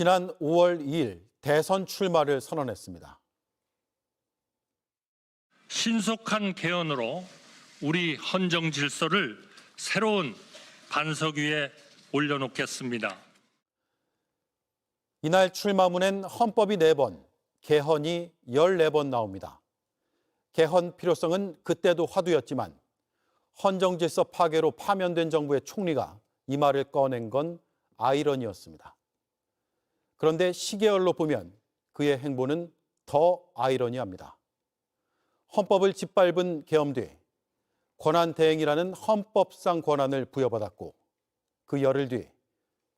지난 5월 2일 대선 출마를 선언했습니다. 신속한 개헌으로 우리 헌정 질서를 새로운 반석 위에 올려놓겠습니다. 이날 출마문엔 헌법이 4번, 개헌이 14번 나옵니다. 개헌 필요성은 그때도 화두였지만 헌정질서 파괴로 파면된 정부의 총리가 이 말을 꺼낸 건 아이러니였습니다. 그런데 시계열로 보면 그의 행보는 더 아이러니합니다. 헌법을 짓밟은 계엄 뒤 권한 대행이라는 헌법상 권한을 부여받았고 그 열흘 뒤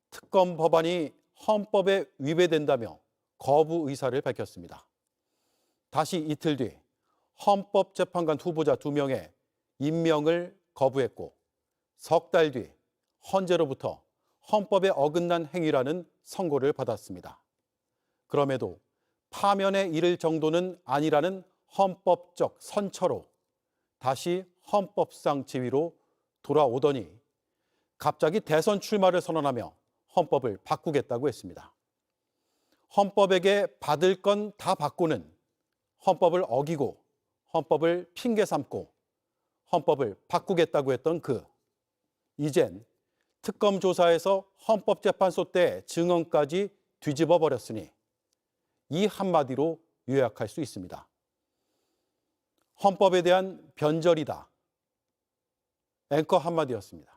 특검 법안이 헌법에 위배된다며 거부 의사를 밝혔습니다. 다시 이틀 뒤 헌법재판관 후보자 두 명의 임명을 거부했고 석 달 뒤 헌재로부터 헌법에 어긋난 행위라는 선고를 받았습니다. 그럼에도 파면에 이를 정도는 아니라는 헌법적 선처로 다시 헌법상 지위로 돌아오더니 갑자기 대선 출마를 선언하며 헌법을 바꾸겠다고 했습니다. 헌법에게 받을 건다 받고는 헌법을 어기고 헌법을 핑계 삼고 헌법을 바꾸겠다고 했던 그 이젠 특검 조사에서 헌법재판소 때 증언까지 뒤집어 버렸으니 이 한마디로 요약할 수 있습니다. 헌법에 대한 변절이다. 앵커 한마디였습니다.